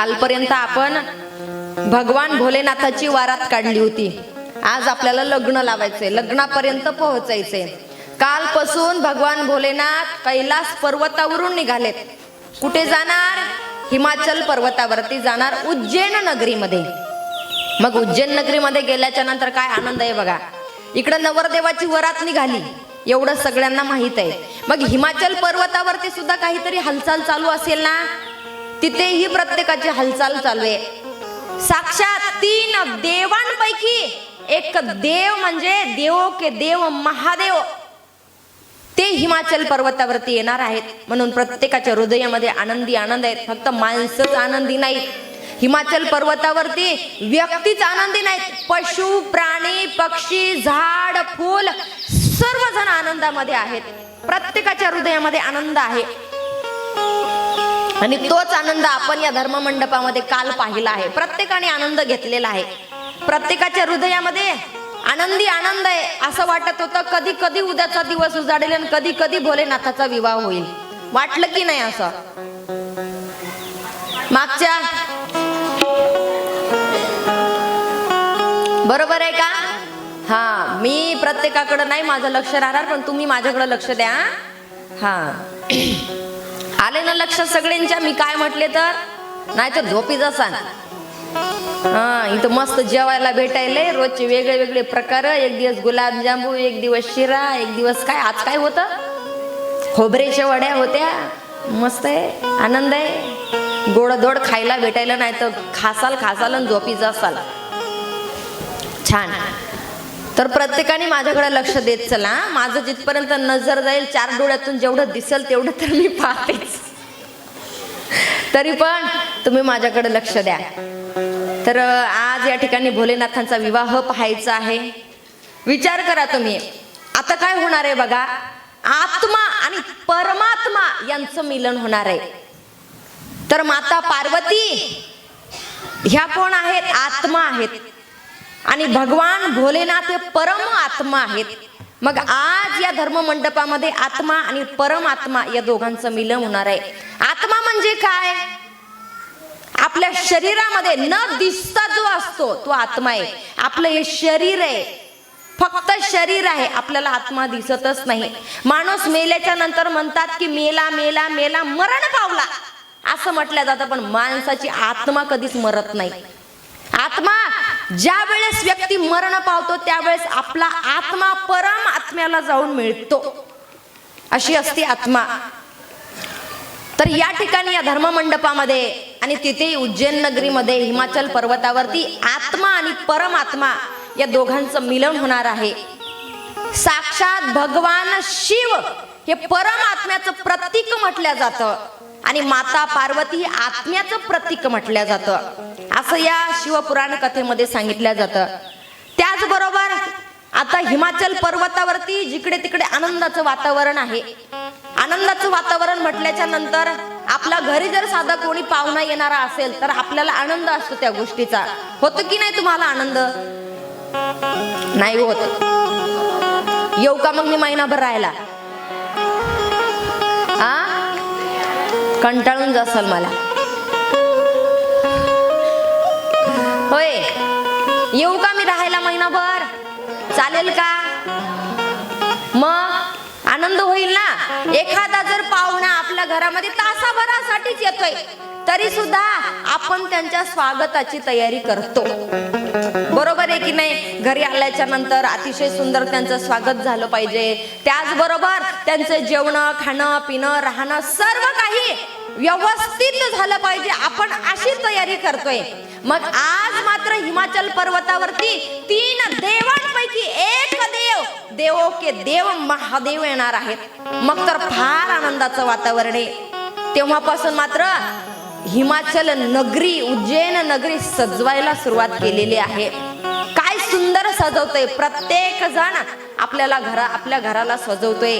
कालपर्यंत आपण भगवान भोलेनाथाची वारात काढली होती. आज आपल्याला लग्न लावायचंय. लग्नापर्यंत पोहोचायचंय. कालपासून भगवान भोलेनाथ कैलास पर्वतावरून निघालेत. कुठे जाणार? हिमाचल पर्वतावरती जाणार उज्जैन नगरीमध्ये. मग उज्जैन नगरीमध्ये गेल्याच्यानंतर काय आनंद आहे बघा. इकडं नवरदेवाची वरात निघाली. एवढं सगळ्यांना माहीत आहे. मग हिमाचल पर्वतावरती सुद्धा काहीतरी हालचाल चालू असेल ना? तिथेही प्रत्येकाची हालचाल चालू आहे. साक्षात तीन देवांपैकी एक देव म्हणजे देव के देव महादेव. ते हिमाचल पर्वतावरती येणार आहेत. म्हणून प्रत्येकाच्या हृदयामध्ये आनंदी आनंद आहेत. फक्त माणसंच आनंदी नाहीत. हिमाचल पर्वतावरती व्यक्तीच आनंदी नाहीत. पशु प्राणी पक्षी झाड फूल सर्वजण आनंदामध्ये आहेत. प्रत्येकाच्या हृदयामध्ये आनंद आहे. आणि तोच आनंद आपण या धर्म मंडपामध्ये काल पाहिला आहे. प्रत्येकाने आनंद घेतलेला आहे. प्रत्येकाच्या हृदयामध्ये आनंदी आनंद आहे असं वाटत होतं कधी कधी उद्याचा दिवस उजाडेल आणि कधी कधी भोलेनाथाचा विवाह होईल. वाटलं की नाही असं? मागच्या बरोबर आहे का? हा मी प्रत्येकाकडे नाही माझं लक्ष राहणार पण तुम्ही माझ्याकडे लक्ष द्या हा. आले ना लक्षात सगळ्यांच्या? मी काय म्हटले तर? नाहीतर तर झोपीच असाल हा इथं मस्त जेवायला भेटायले. रोजचे वेगळे वेगळे प्रकार. एक दिवस गुलाबजांबू एक दिवस शिरा एक दिवस काय? आज काय होतं? खोबरेच्या वड्या होत्या. मस्त आहे. आनंद आहे. गोडधोड खायला भेटायला नाही तर खासाल खासाल आणि झोपीच असाल छान. तर प्रत्येकाने माझ्याकडे लक्ष देत चला. माझं जिथपर्यंत नजर जाईल चार डोळ्यातून जेवढं दिसेल तेवढं तर मी पाहतेच. तरी पण तुम्ही माझ्याकडे लक्ष द्या. तर आज या ठिकाणी भोलेनाथांचा विवाह पाहायचा आहे. विचार करा तुम्ही. आता काय होणार आहे बघा? आत्मा आणि परमात्मा यांचं मिलन होणार आहे. तर माता पार्वती ह्या कोण आहेत? आत्मा आहेत. आणि भगवान भोलेनाथ हे परम आत्मा आहेत. मग आज या धर्म मंडपामध्ये आत्मा आणि परमात्मा या दोघांचं मिलन होणार आहे. आत्मा म्हणजे काय? आपल्या शरीरामध्ये न दिसता जो असतो तो आत्मा आहे. आपलं हे शरीर आहे. फक्त शरीर आहे. आपल्याला आत्मा दिसतच नाही. माणूस मेल्याच्या नंतर म्हणतात की मेला मेला मेला मरण पावला. असं म्हटलं जातं पण माणसाची आत्मा कधीच मरत नाही. आत्मा ज्या वेळेस व्यक्ती मरण पावतो त्यावेळेस आपला आत्मा परम आत्म्याला जाऊन मिळतो. अशी असते आत्मा. तर या ठिकाणी या धर्म मंडपामध्ये आणि तिथे उज्जैन नगरीमध्ये हिमाचल पर्वतावरती आत्मा आणि परमात्मा या दोघांचं मिलन होणार आहे. साक्षात भगवान शिव हे परमात्म्याचं प्रतीक म्हटलं जातं. आणि माता पार्वती ही आत्म्याचं प्रतीक म्हटलं जातं. असं या शिवपुराण कथेमध्ये सांगितलं जातं. त्याचबरोबर आता हिमाचल पर्वतावरती जिकडे तिकडे आनंदाचं वातावरण आहे. आनंदाचं वातावरण म्हटल्याच्या नंतर आपल्या घरी जर साधा कोणी पाहुणा येणारा असेल तर आपल्याला आनंद असतो त्या गोष्टीचा. होतो की नाही तुम्हाला आनंद? नाही होत. येऊ का मग मी महिनाभर राहायला? कंटाळून जासाल मला. होय येऊ का मी राहायला महिनाभर? चालेल का? मग आनंद होईल ना? एखादा जर पाहुणा आपल्या घरामध्ये तासाभरासाठीच येतोय. तरी सुद्धा आपण त्यांच्या स्वागताची तयारी करतो. बरोबर आहे की नाही? घरी आल्याच्यानंतर अतिशय सुंदर त्यांचं स्वागत झालं पाहिजे. त्याचबरोबर त्यांचं जेवणं खाणं पिणं राहणं सर्व काही व्यवस्थित झालं पाहिजे. आपण अशी तयारी करतोय. मग आज मात्र हिमाचल पर्वतावरती तीन देवांपैकी एक देव देवो के देव महादेव येणार आहेत. मग तर फार आनंदाचं वातावरण आहे. तेव्हापासून मात्र हिमाचल नगरी उज्जैन नगरी सजवायला सुरुवात केलेली आहे. काय सुंदर सजवतोय. प्रत्येक जण आपल्याला घरा आपल्या घराला सजवतोय.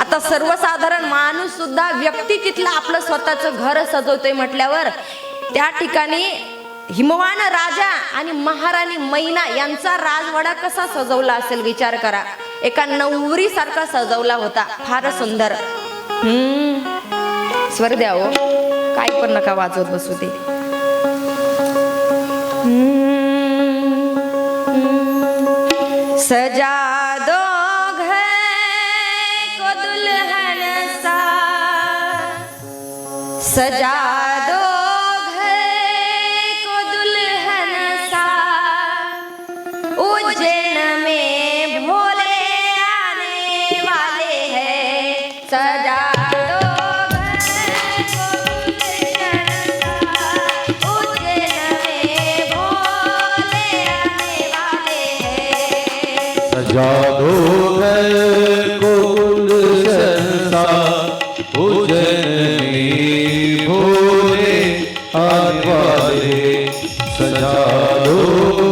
आता सर्वसाधारण माणूस सुद्धा व्यक्ती तिथलं आपलं स्वतःच घर सजवतोय म्हटल्यावर त्या ठिकाणी हिमवान राजा आणि महाराणी मैना यांचा राजवाडा कसा सजवला असेल विचार करा. एका नवरी सारखा सजवला होता. फार सुंदर. हम्म. स्वर द्या हो. काय पण नका वाजवत बसू ते. सजा सजा ਵਾਲੇ ਸਜਾ ਦੋ।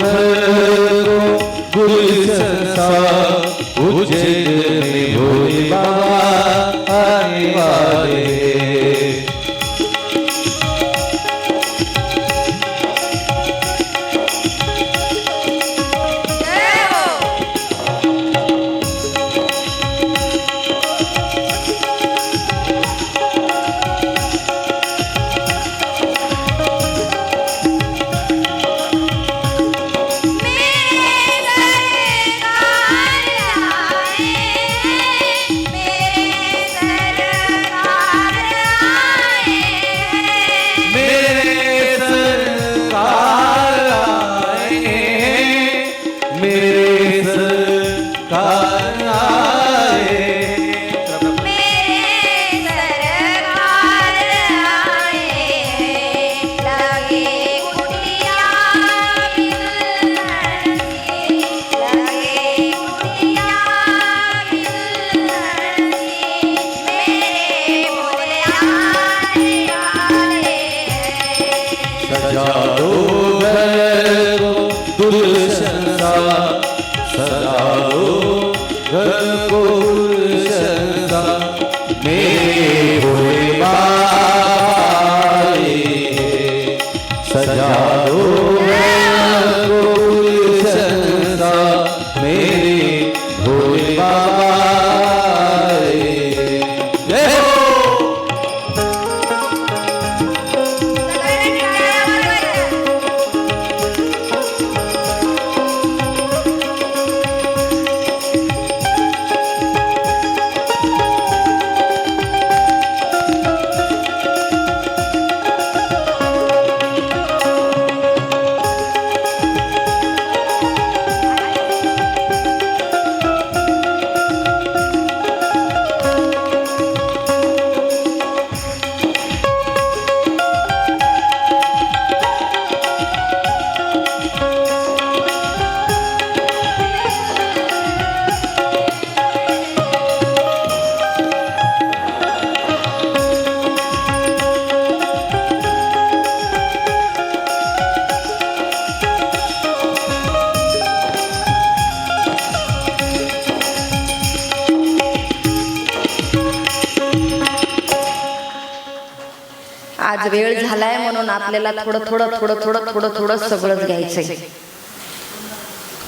आज वेळ झालाय म्हणून आपल्याला थोडं थोडं थोडं थोडं थोडं थोडं सगळंच घ्यायचंय.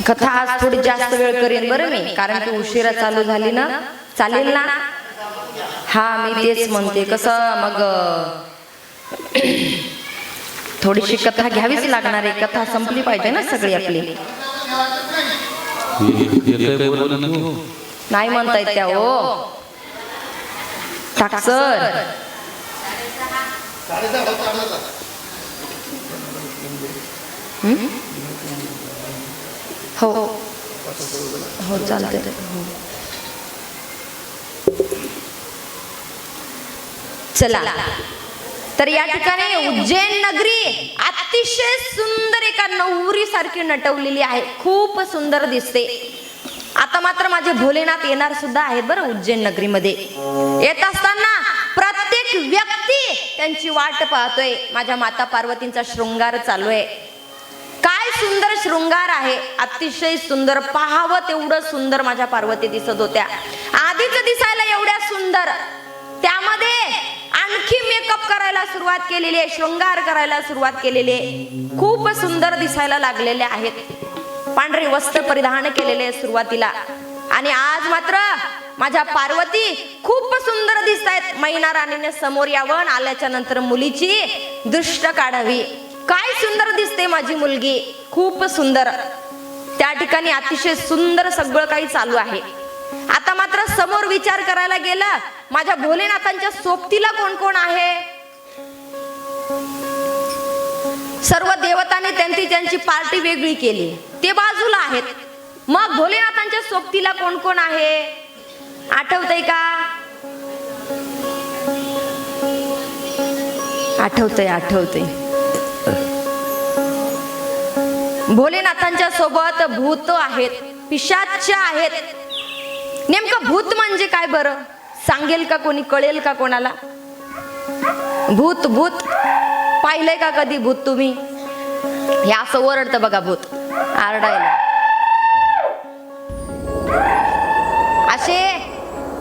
कथा आज थोडी जास्त वेळ करेन बरं मी कारण की उशिरा चालू झाली ना. चालेल ना? हा मी तेच म्हणते. कसं मग थोडीशी कथा घ्यावीच लागणार आहे. कथा संपली पाहिजे ना सगळी आपली. नाही म्हणतायत त्या हो. टाकसर हं? हो. हो चालते हो चला. तर या ठिकाणी उज्जैन नगरी अतिशय सुंदर एका नवरी सारखी नटवलेली आहे. खूप सुंदर दिसते. आता मात्र माझे भोलेनाथ येणार सुद्धा आहेत बरं उज्जैन नगरीमध्ये. येत असताना प्रत्येक व्यक्ती त्यांची वाट पाहतोय. माझ्या माता पार्वतींचा शृंगार चालू आहे काय सुंदर शृंगार आहे. अतिशय सुंदर पाहावं तेवढं सुंदर माझ्या पार्वती दिसत होत्या. आधीच दिसायला एवढ्या सुंदर. त्यामध्ये आणखी मेकअप करायला सुरुवात केलेली आहे. शृंगार करायला सुरुवात केलेली आहे. खूप सुंदर दिसायला लागलेले आहेत. पांढरे वस्त्र परिधान केलेले आहे सुरुवातीला. आणि आज मात्र माझ्या पार्वती खूप सुंदर दिसत आहेत महिना राणीने समोर यावं आल्याच्यानंतर मुलीची दृष्ट काढावी. काय सुंदर दिसते माझी मुलगी. खूप सुंदर. त्या ठिकाणी अतिशय सुंदर सगळं काही चालू आहे. आता मात्र समोर विचार करायला गेला माझ्या भोलेनाथांच्या सोबतीला कोण कोण आहे? सर्व देवतांनी त्यांची त्यांची पार्टी वेगळी केली. ते बाजूला आहेत. मग भोलेनाथांच्या सोबतीला कोण कोण आहे? आठवतय का? आठवतय आठवतंय. भोलेनाथांच्या सोबत भूत आहेत पिशाच्या आहेत. नेमकं भूत म्हणजे काय बरं? सांगेल का कोणी? कळेल का कोणाला? भूत भूत. पाहिलंय का कधी भूत तुम्ही? हे असं ओरडतं बघा भूत. आरडायला. असे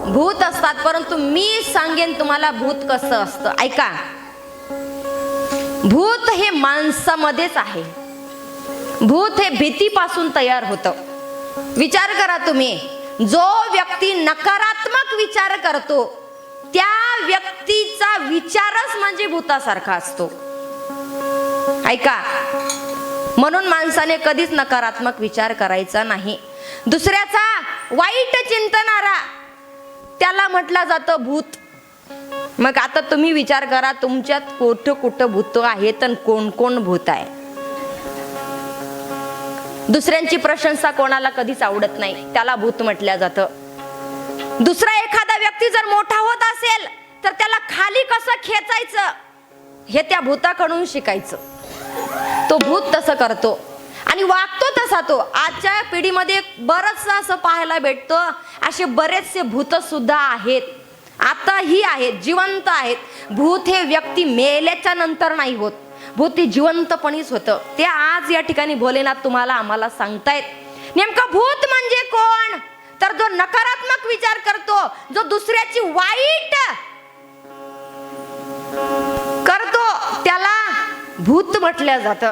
भूत असतात परंतु मी सांगेन तुम्हाला भूत कसं असतं. ऐका. भूत हे माणसामध्येच आहे. भूत हे भीतीपासून तयार होतं. विचार करा तुम्ही. जो व्यक्ती नकारात्मक विचार करतो त्या व्यक्तीचा विचारच म्हणजे भूतासारखा असतो. ऐका. म्हणून माणसाने कधीच नकारात्मक विचार करायचा नाही. दुसऱ्याचा वाईट चिंतणारा. त्याला म्हटलं जातं भूत. मग आता तुम्ही विचार करा तुमच्यात कुठं कुठं भूत आहेत आणि कोण कोण भूत आहे? दुसऱ्यांची प्रशंसा कोणाला कधीच आवडत नाही. त्याला भूत म्हटलं जातं. दुसरा एखादा व्यक्ती जर मोठा होत असेल तर त्याला खाली कसं खेचायचं? हे त्या भूताकडून शिकायचं. तो भूत तसं करतो. आणि वागतो तसा तो. आजच्या पिढीमध्ये बरंच असं पाहायला भेटतं असे बरेचसे भूत सुद्धा आहेत. आताही आहेत जिवंत आहेत. भूत हे व्यक्ती मेल्याच्या नंतर नाही होत. भूत हे जिवंतपणीच होतं. ते आज या ठिकाणी भोलेनाथ तुम्हाला आम्हाला सांगतायत. नेमकं भूत म्हणजे कोण? तर जो नकारात्मक विचार करतो जो दुसऱ्याची वाईट करतो त्याला भूत म्हटलं जातं.